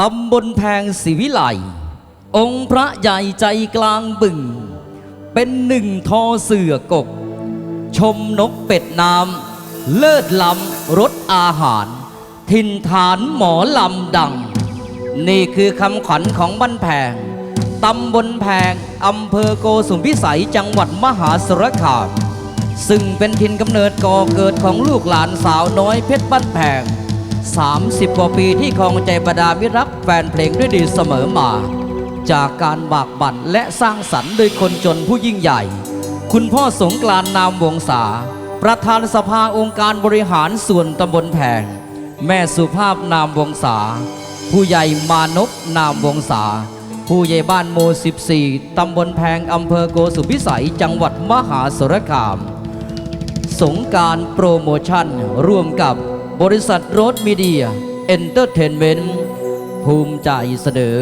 ตำบลแพงศิวิไลองค์พระใหญ่ใจกลางบึง เป็นหนึ่งทอเสือกก ชมนกเป็ดน้ำเลิศล้ำรสอาหารถิ่นฐานหมอลำดัง นี่คือคำขวัญของบ้านแพงตำบลแพงอำเภอโกสุมพิสัยจังหวัดมหาสารคาม ซึ่งเป็นถิ่นกำเนิดก่อเกิดของลูกหลานสาวน้อยเพชรบ้านแพง 30 กว่าปีที่ครองใจบรรดามิรักแฟนเพลงด้วยดีเสมอมา จากการบากบั่นและสร้างสรรค์โดยคนจนผู้ยิ่งใหญ่ คุณพ่อสงกรานนามวงศาประธานสภาองค์การบริหารส่วนตำบลแพงแม่สุภาพนามวงศาผู้ใหญ่มานพนามวงศาผู้ใหญ่บ้านโม 14 ตำบลแพง อำเภอโกสุมพิสัย จังหวัดมหาสารคาม สงการโปรโมชั่นร่วมกับ บริษัทโรดมีเดียเอนเตอร์เทนเมนต์ภูมิใจเสนอ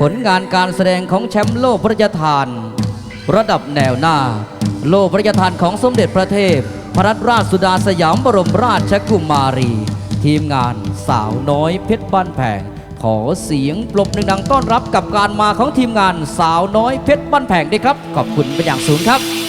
ผลงานการแสดงของแชมป์โลกพระราชทาน ระดับแนวหน้า โลกพระราชทานของสมเด็จพระเทพ พระรัตนราชสุดาสยามบรมราชกุมารี ทีมงานสาวน้อยเพชรบ้านแพงขอเสียงปรบหนึ่งดังต้อนรับกับการมาของทีมงานสาวน้อยเพชรบ้านแพงด้วยครับ ขอบคุณเป็นอย่างสูงครับ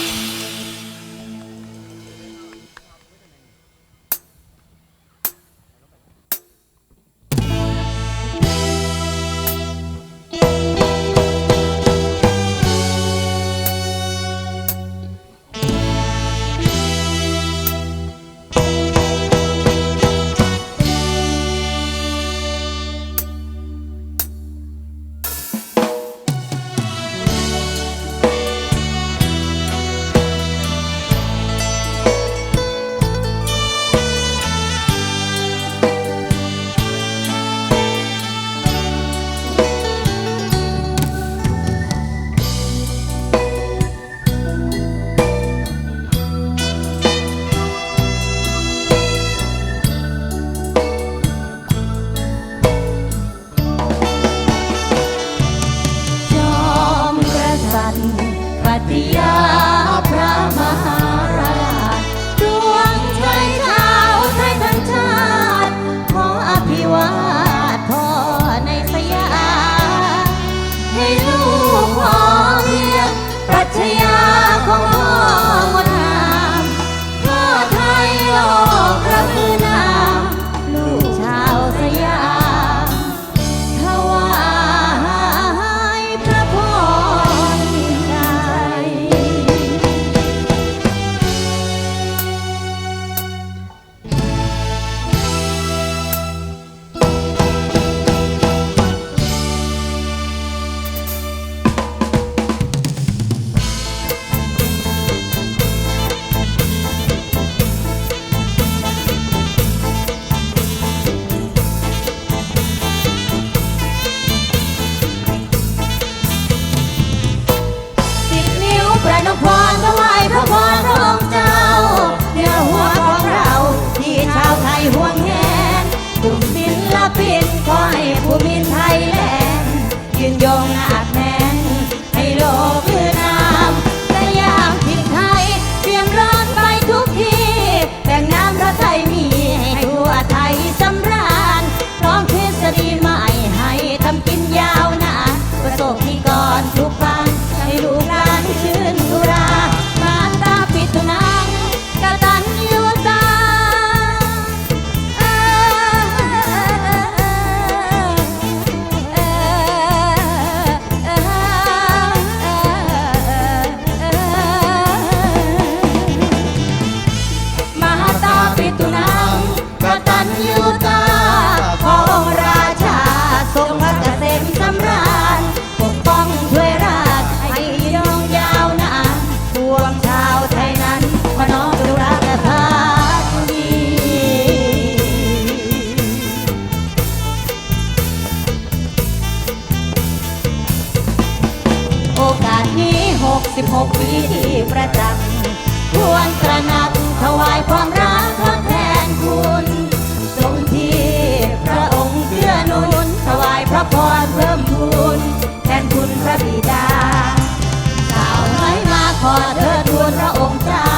พระองค์เจ้า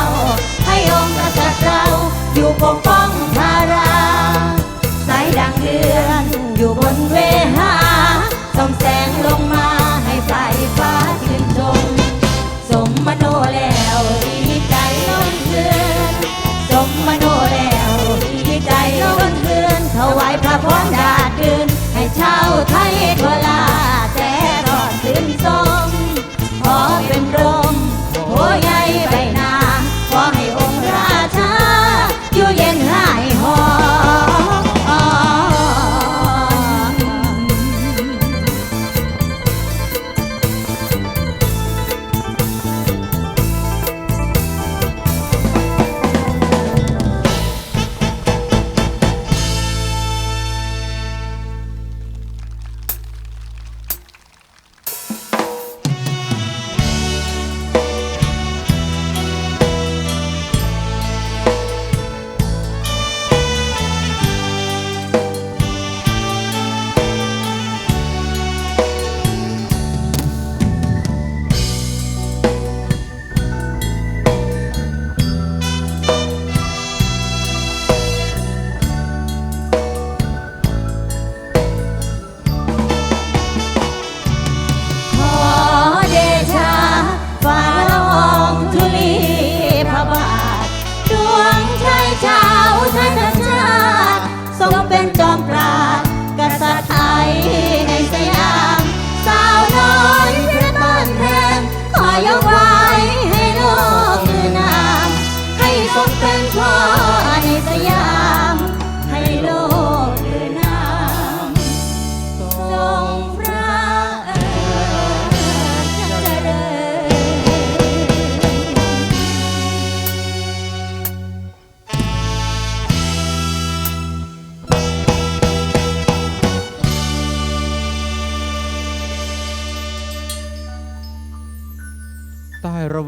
ให้องค์กษัตริย์เราอยู่ปกป้องทารา สายดังเดือนอยู่บนเวหา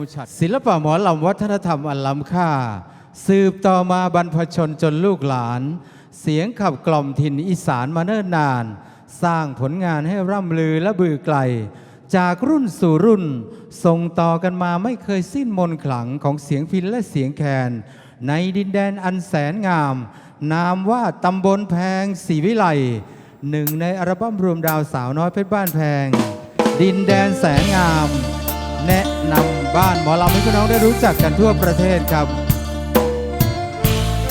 ใต้ร่มฉัตรศิลปะหมอลำวัฒนธรรมอันล้ำค่า สืบต่อมาบรรพชนจนลูกหลาน เสียงขับกล่อมถิ่นอีสานมาเนิ่นนาน สร้างผลงานให้ร่ำลือและบือไกล จากรุ่นสู่รุ่น ส่งต่อกันมาไม่เคยสิ้นมนต์ขลังของเสียงพินและเสียงแคน ในดินแดนอันแสนงาม นามว่าตำบลแพงศรีวิไลหนึ่งในอัลบั้มรวมดาวสาวน้อยเพชรบ้านแพง ดินแดนแสนงาม แนะนำ บ้านหมอลำให้พี่น้องได้รู้จักกันทั่วประเทศครับ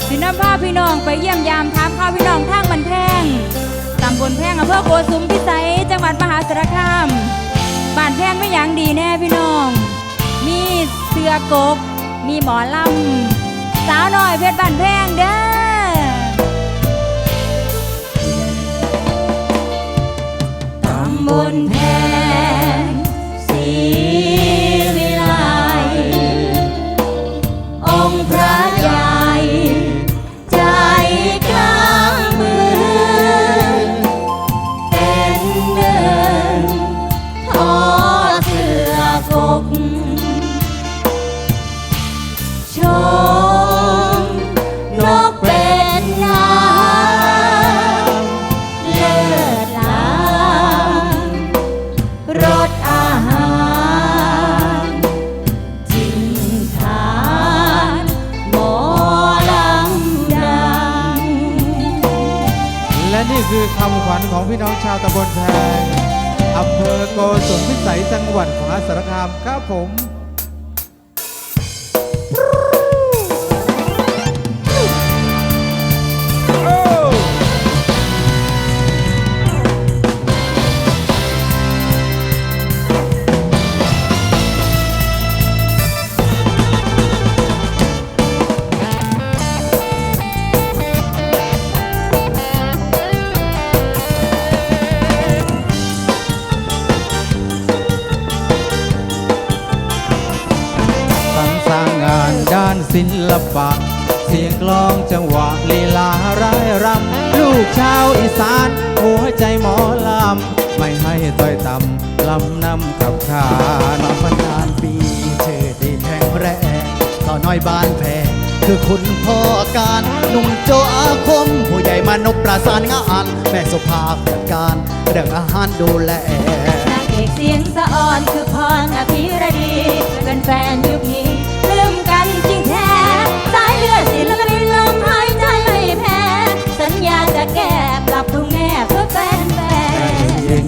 สินำพาพี่น้องไปเยี่ยมยามถามข้าวพี่น้องทางบันแพงตำบลแพงอำเภอโกสุมพิสัยจังหวัดมหาสารคามบ้านแพงไม่อย่างดีแน่พี่น้อง มีเสือกก มีหมอลำสาวน้อยเพชรบ้านแพงเด้อตำบลแพงศ คือคำขวัญของพี่น้องชาวตำบลแพงอำเภอโกสุมพิสัยจังหวัดมหาสารคามครับผม ลีลาร้ายรำลูกชาวอีสาน หัวใจหมอลำ ไม่ให้ต้อยต่ำลำนำกับขานมาพันนานปีเชิดได้แข็งแรงสาวน้อยบ้านแพงคือคุณพ่อการหนุ่มโจอาคม ผู้ใหญ่มานพประสานงานแม่สุภาพจัดการ เรื่องอาหารดูแลนางเอกเสียงสะอ่อนคือพรอภิรดีเป็นแฟนยุคนี้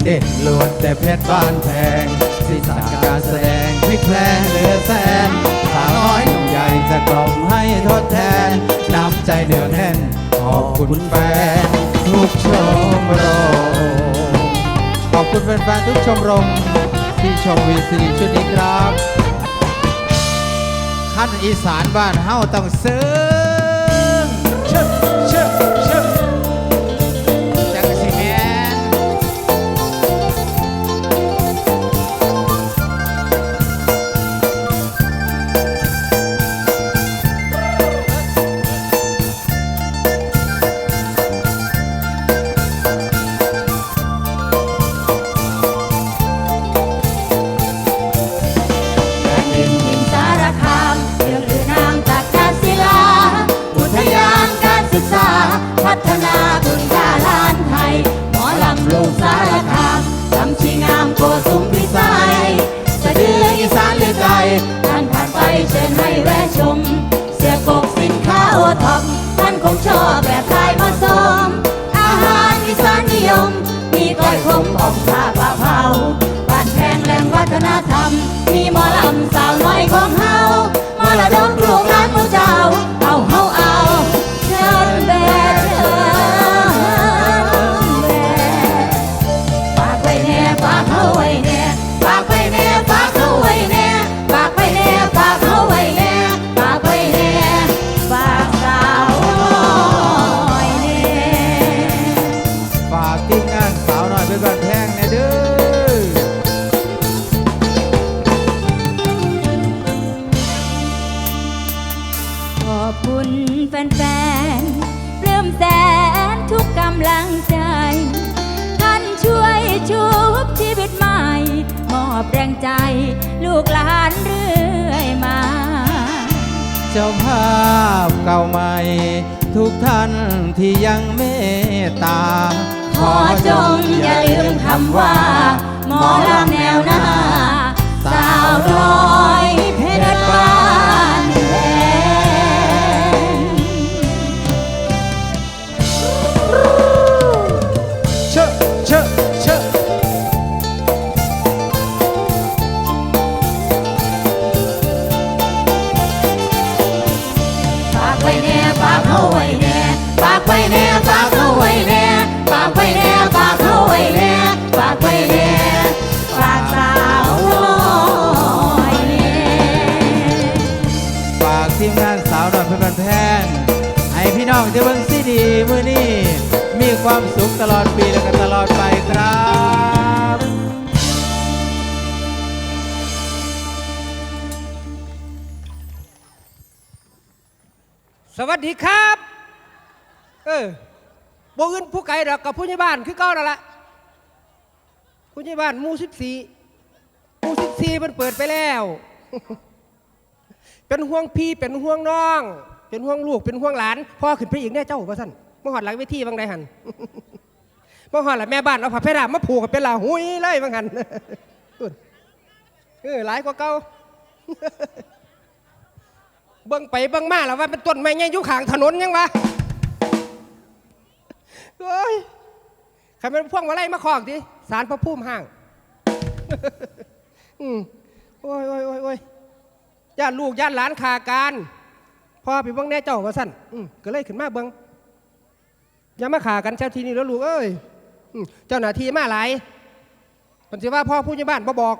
เด็ดล้วนแต่เพชรบ้านแพงสีสันการแสดงพลิกแพลงเหลือแสนสาวน้อยหนุ่มใหญ่จะกล่อมให้ทดแทน น้ำใจเหนือแน่น ขอบคุณแฟนทุกชมรม ขอบคุณแฟนๆทุกชมรม ที่ชมวีซีชุดนี้ครับ ขั้นอีสานบ้านเฮาต้องซึ้งเชิ มีก้อยขมอมข้าปลาเผา อบแรงใจ ลูกหลานเรื่อยมา เจ้าภาพเก่าใหม่ ทุกท่านที่ยังเมตตา ขอจงอย่าลืมคำว่า หมอลำแนวหน้า สาวร้อย ที่เบิ่งซีดีมื้อนี้มีความสุขตลอดปีและก็ตลอดไปครับสวัสดีครับ เออบ่อื่นผู้ไกลดอกกับผู้ใหญ่บ้านคือเก่านั่นแหละผู้ใหญ่บ้านหมู่สิบสี่หมู่สิบสี่มันเปิดไปแล้ว เป็นห่วงพี่เป็นห่วงน้อง เป็นห่วงลูกเป็นห่วงหลานพ่อขึ้นไปอีกแน่เจ้าว่าสั่นมาหอดหลังเวทีบางใดหันมาหอดหลังแม่บ้านเอาผ้าเพดานมาผูกกันเป็นลาหุยเลยบางหันเออหลายกว่าเก่าเบิ่งไปเบิ่งมาแล้วว่าเป็นต้นไม้ใหญ่อยู่ข้างถนนยังวะเฮ้ยใครเป็นพวงมาไล่มาคอกดิสารพระภูมิห้างอืมโอ้ยโอ้ยโอ้ยโอ้ยญาติลูกญาติหลานขาการ พ่อไปเบิ่งแน่เจ้าว่าสั่นก็เลยขึ้นมาเบิงอย่ามาขากันเจ้าทีนี้แล้วลูกเอ้ยเจ้าหน้าที่มาหลายปัญสิว่าพ่อผู้ใหญ่บ้านบ่บอก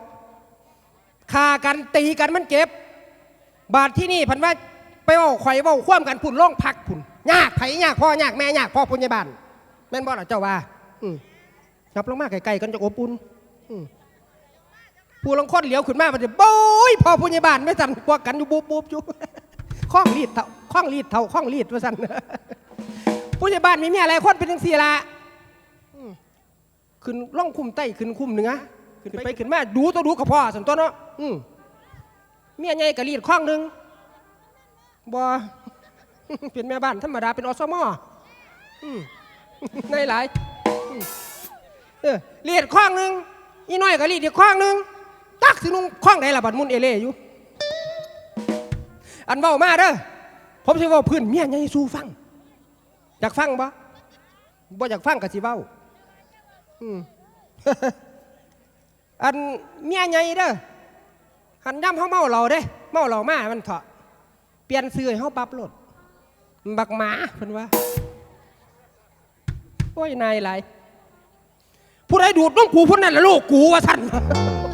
ขากันตีกันมันเจ็บ บาทที่นี่พันว่าไปเว่าข่อยเว่าคว่ำกันพุ่นล่องพักพุ่นยากไผ่ยากพ่อยากแม่ยากพ่อพุ่นยายบ้านแม่นบ่ล่ะเจ้าว่าหยับลงมาไกลๆกันจะอบอุ่นผู้ลงคนเหลียวขึ้นมามันจะโบยพ่อพุ่นยายบ้านไม่สั่นพวกกันอยู่บูบบูบอยู่ ข้องรีดเท่าข้องรีดเท่าข้องรีดว่าสั่นพุ่นยายบ้านมีเมียอะไรคนเป็นจังสี่ละอืมขึ้นล่องคุ้มใต้ขึ้นคุ้มเหนือขึ้นไปขึ้นมาดูตัวดูกับพ่อสันตัวเนาะอืมเมียใหญ่กะรีดข้องหนึ่งบอเป็นแม่บ้านธรรมดาเป็นอสมอืมในหลายอืมเออรีดข้องหนึ่งอีน้อยกะรีดอีกข้องหนึ่งตักสินุ่งข้องไหนล่ะบัดมุนเอเล่อยู่ อันเว้ามาเด้อผมสิเว้าพื้นเมียใหญ่สู้ฟังอยากฟังบ่บ่อยากฟังกะสิเว้าอืมอันเมียใหญ่เด้อหันย่ำเขาเมาเราเด้เมาเรามามันเถาะเปลี่ยนซื้อให้เขาปรับรถบักหมาเพิ่นว่าโอ้ยนายไรผู้ใดดูดน้องกูผู้นั้นละลูกกูว่าสั่น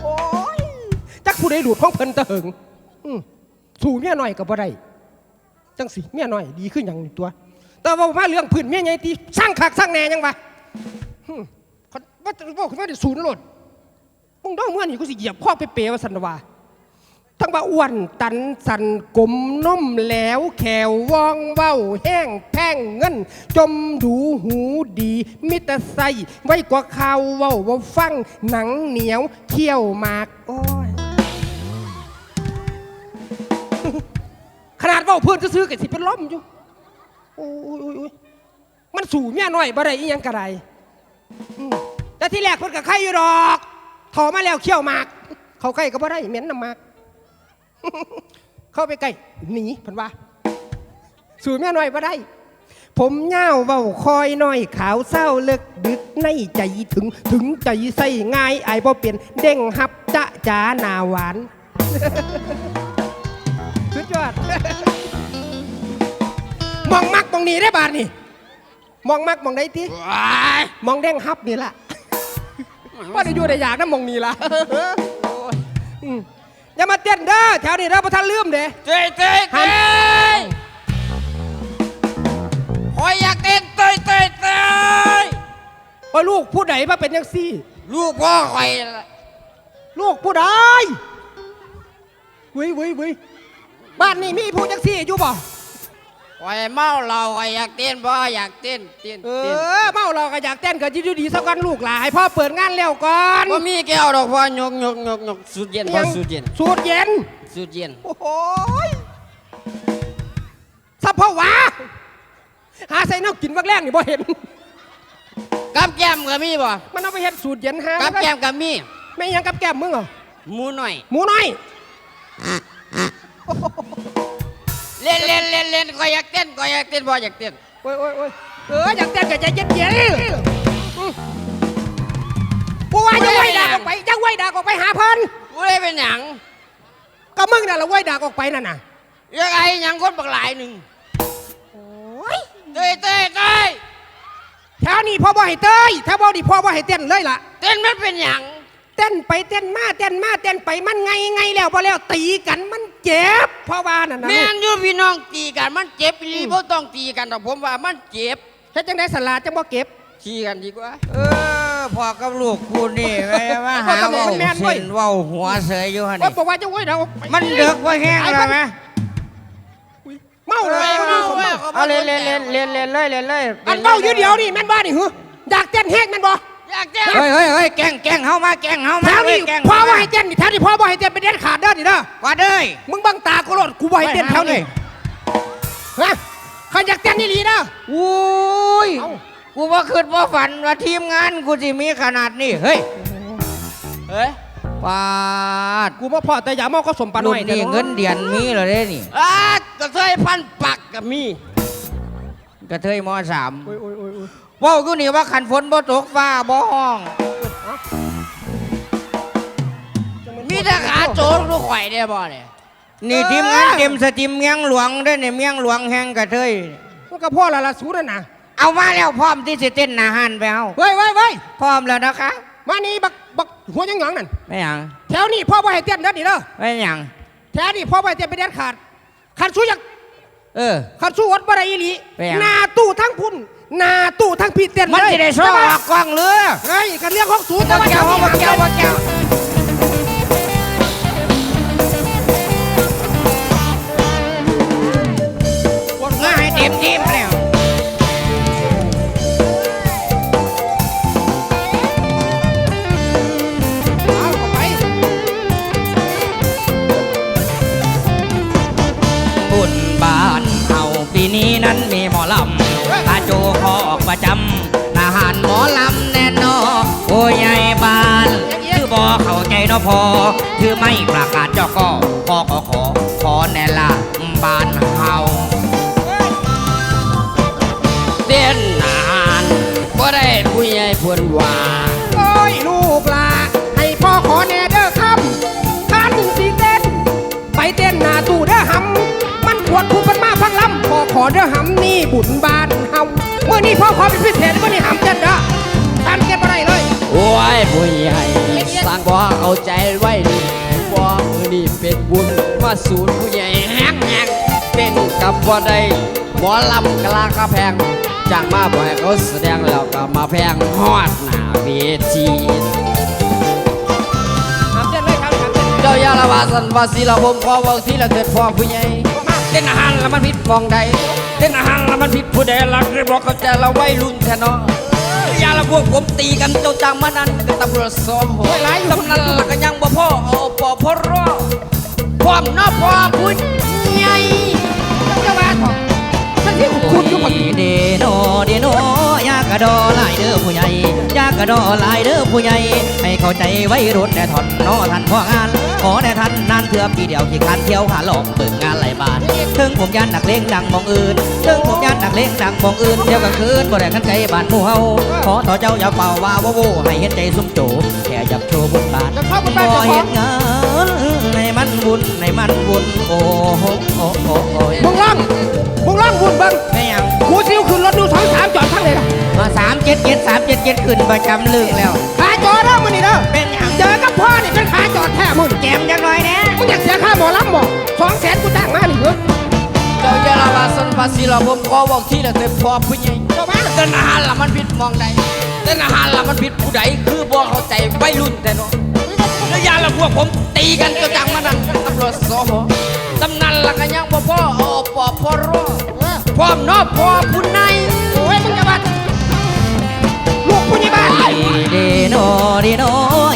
โอ้ยจักผู้ใดดูดของเพิ่นตะเหิงอืม สู่เมียหน่อยกับบ่ได้จังสิเมียหน่อยดีขึ้นอย่างตัว แต่ว่ามาเรื่องพื้นเมียใหญ่ตีสร้างคักสร้างแหน่ยังวะอืมเขาว่าบอกเขาว่าได้ศูนย์โลดมึงต้องเมื่อนี่กูสิเหยียบข้อไปเปรวสันวาทั้งว่าอ้วนตันสันกลมนุ่มแล้วแขววองเว้าแห้งแพ่งเงิน จมดูหูดีมิตรใสไว้กว่าข่าวเว้าว่าฟังหนังเหนียวเขี้ยวหมากโอ้ย ขนาดว้าเพื่อนซื้อๆกันสิเป็นล้มอยู่โอ้ยโอ้ยอยมันสู่เมียน้อยบ่ได้อีหยังกระไรแต่ที่แรกเพิ่นกับใครอยู่ดอกถอมาแล้วเขี้ยวหมาก เขาใกล้ก็บ่ได้เหม็นน้ำหมาก เข้าไปใกล้หนีเพันว่า สู่แม่น้อยบ่ได้ ผมเง่าเว้าคอยน้อยขาวเศร้าเลิกดึกในใจถึงถึงใจใส่ง่ายไอ้บ่เปลี่ยนเด้งหับจะจ๋าหนาหวาน ดยอดมองมักมองนี้ได้บาทนี่มองมักมองได้ที่มองเด้งฮับนี่ละว่าได้อยู่ได้อยากนะมองนี้ละอืมอย่ามาเต้นเด้อแถวนี้เราประทานลืมเด้เต้ยเต้ยหันคอยอยากเต้นเต้ยเต้ยเต้ยว่าลูกผู้ใดมาเป็นยังซี่ ลูกพ่อคอย ลูกผู้ใดวิวิวิ บ้านนี้มีผู้จังซี่อยู่บ่คอยเมาเราคอยอยากเต้นพ่ออยากเต้นเต้นเอเต้นอเมาเราก็อยากเต้นก็ยืดดีสักวันลูกหลายพ่อเปิดงานแล้วก่อนบ่มีแก้วดอกพ่อยกยกยกยกสุดเย็นพ่อสุดเย็นสูตรเย็น สุดเย็นโอ้โหยสัพพะวะหาใส่แนวกินวักแรกนี่บ่เห็น กับแก้มก็มีบ่มันเอาไปเฮ็ดสูตรเย็นหากับแก้มก็มีไม่ยังกับแก้มมึงเหรอหมูหน่อย หมูน้อย เล่นเล่นเล่นเล่นก็อยากเต้นก็อยากเต้นบ่อยากเต้นโอ้ยโอ้ยโอ้ยเอออยากเต้นก็ใจเย็นเย็นๆอืมกูว่าจะไว้ดากออกไปจะไว้ดากออกไปหาเพิ่นกูได้เป็นหยังก็มึงน่ะละไว้ดากออกไปนั่นน่ะยังไงหยังคนบักหลายหนึ่งเต้ยเต้ยเต้ยแถวนี้พ่อบ่ให้เต้ยแถวบ่ดีพ่อบ่ให้เต้นเลยล่ะ เต้นมันเป็นหยัง เต้นไปเต้นมาเต้นมาเต้นไปมันไงไงแล้วพอแล้วตีกันมันเจ็บเพราะว่านั่นนะแม่นอยู่พี่น้องตีกันมันเจ็บอีหลีบ่ต้องตีกันแต่ผมว่ามันเจ็บเฮ็ดจังได๋สลาดจังบ่เก็บขี่กันดีกว่า เออพอกับลูกกูนี่แม่มาหาพ่อกับลูกเว่ามันแม่นเว้ยเส้นเว่าหัวเสยอยู่ฮะว่านี่บอกว่าจะไว้ดากออกไปมันเดือกว่าแห้งแล้วไหมเมาเลยเมาเมาเอาเล่นเล่นเล่นเล่นเล่นเลยเล่นเลยอันเมาอยู่เดียวนี่แม่นบ่นี่หืออยากเต้นแฮกแม่นบ่ อยากเต้นเฮ้ยเฮ้ยเฮ้ยแกล้งแกล้งเฮามาแกล้งเฮาแถมาวนี้แกล้งพ่อบ่ให้เต้นนี่แถวนี้พ่อบ่ให้เต้นไปเด็ดขาดเด้อนี่เด้อว่าเด้ยมึงบังตากูโลดกูบ่ให้เต้นแถวนี้ฮะใครอยากเต้นนี่ลีเด้ออุ้ยเอ้ากูว่าคิดว่าฝันว่าทีมงานกูจะมีขนาดนี้เฮ้ยเฮ้ยปาดกูบ่พอแต่อย่าเมาก็สมปาน้รุ่อยนนี้เงินเดือนมีเหรอเด้นี่อ่ากระเทยพันปักก็มีกระเทยมสาม โอ้ยโอ้ยโอ้ยโอ้ยเว่ากูนี่ว่าขันฝนบ่ตกฟ้าบ่ห้อง มีแต่ขาโจรลูกข่อยได้บ่เนี่ยนี่ทีมงานเต็มสตรีมเมียงหลวงได้อเนี่ยเมียงหลวงแห่งกระเทย มันก็พ่อละละสูนั่นน่ะเอามาแล้วพร้อมที่จะเต้นหนาหันไปเอาเว้ยเว้ยเว้ยพร้อมแล้วนะคะมานี่บักบักหัวยังหยังนั่นไม่หยังแถวนี้พ่อบ่ให้เต้นเด้อนี่เด้อไม่หยังแถวนี้พ่อบ่ให้เต้นไปเด็ดขาดขันสู้อยากเออขันสู้วัดบ่ได้อีหลีไปหยังหน้าตู้ทั้งพุ่น หน้าตู้ทั้งพี่เต้นมันเลยจะได้โซ่ออกกล้องเรือไงกันเรื่องของสูแต่บ่ว่าเกี่ยวบ่เกี่ยวบ่เกี่ยวมา เด้อหำนี่บุญบานเฮาเมื่อนี้พ่อขอเป็นพิเศษเมื่อนี้หำเต้นเด้อตามเก็บอะไรเลย โอ้ยผู้ใหญ่สร้างบ่เข้าใจไว้ดิบ่มือนี่เป็นบุญมาศูนย์ผู้ใหญ่แฮกแฮกเต้นกับบ่ได้หมอลำกลางกระแพงจ้างมาบ่ให้เขาแสดงแล้วก็มาแพงฮอดหน้าเวทีหำเต้นเลยครับหำเต้นเจ้ายาละวาสันวาสีละผมขอเว่าทีละเกิดพ่อผู้ใหญ่ เต้นอาหารแล้วมันผิดมองใดเต้นอาหารแล้วมันผิดผู้ใดลักเลยบอกเขาใจเราวัยรุ่นแท้เนาะยาละพวกผมตีกันเจ้าจังมานั้นก็ตำรวจสอบหัวตำนั้นละก็ยังบ่พ่อเอาปอพ่อรอความนอพ่อผู้ใหญ่ กระดอหลายเด้อผู้ใหญ่ยากระดอหลายเด้อผู้ใหญ่ให้เข้าใจไว้รุ่นแน่ทอนนอทันพ่องาน ขอแน่ทันนานเถื่อปีเดียวขี่คันเที่ยวขาหลอกเบิ่งงานหลายบานถึงผมยันหนักเลงดังมองอื่นถึงผมยันหนักเลงดังมองอื่นเที่ยวกลางคืนบ่ได้ขันไกลบ้านหมู่เฮาขอต่อเจ้าอย่าเป่าว่าโวโวให้เห็นใจสุ่มโจแค่อยากโชว์บทบาทบ่เห็นงาน ในมันบุญในมันบุญโอ้โหโอ้โหโอ้ยมึงร้องมึงร้องบุญเบิ้งไม่ยังกูซิวขึ้นรถดูสองสามจอดทั้งเลยนะมาสามเจ็ดเจ็ดสามเจ็ดเจ็ดขึ้นประจำลึกแล้วขาจอดเด้อมึงนี่เด้อเป็นหยังเจอกับพ่อนี่เป็นขาจอดแท้มึงแจมจังหน่อยแน่มึงอยากเสียค่าหมอลำบ่สองแสนกูจ้างมานี่เหรอเจ้ายาละวาสันวาสีละผมขอเว่าทีละเกิดพ่อผู้ใหญ่เจ้าบ้านเต้นอาหารละมันผิดมองใดเต้นอาหารละมันผิดผู้ใดคือบ่เข้าใจวัยรุ่นแท้เนาะแล้วยาละพวกผม ตีกันจนจังมานั่นตำรวจสอหอตำนันละกันยังบ่พ่อเอาปอพ่อรอพร้อมเนอพ่อผู้ในโอ้ยมึงจะบ้านลูกผู้ใหญ่บ้านดีโนดีโน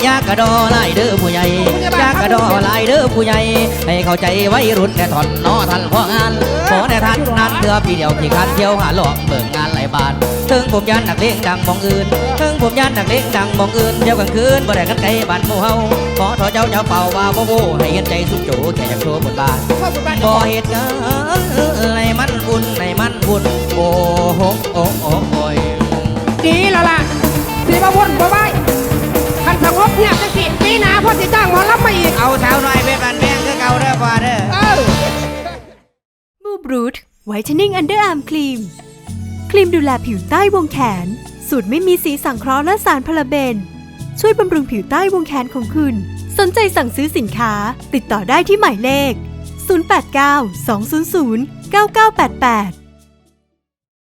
อยากกระดอหลายเด้อผู้ใหญ่อยากกระดอหลายเด้อผู้ผู้ใหญ่ให้เข้าใจไว้รุ่นแน่ทอนนอทันพ่องานขอแน่ทันนั้นเถื่อพี่เดียวที่คันเที่ยวหาหลอกเบิ่งงานหลายบาท ถึงผมยันนักเลงดังมองอื่นถึงผมยันนักเลงดังมองอื่นเที่ยวกลางคืนบ่ได้กันไกลบ้านหมู่เฮาขอทอเจ้าเจ้าเป่าว่าโบโบให้เห็นใจสุดโจแค่อยากโชว์บทบาทบ่เหตุการณ์ในมันบุญในมันบุญโอ้โหโอ้โหโอ้ยดีแล้วล่ะสีมาวนบ่ไหวคันสงบเงียบจังสิปีหน้าพ่อสิจ้างหมอลำมาอีกเอาสาวน้อยเป็นบันแพงคือเก่าเด้อพ่อเด้อเออมูบรูทไวท์เทนนิ่งอันเดอร์อาร์มครีม ครีมดูแลผิวใต้วงแขน สูตรไม่มีสีสังเคราะห์และสารพาราเบน ช่วยบำรุงผิวใต้วงแขนของคุณ สนใจสั่งซื้อสินค้า ติดต่อได้ที่หมายเลข 089 200 9988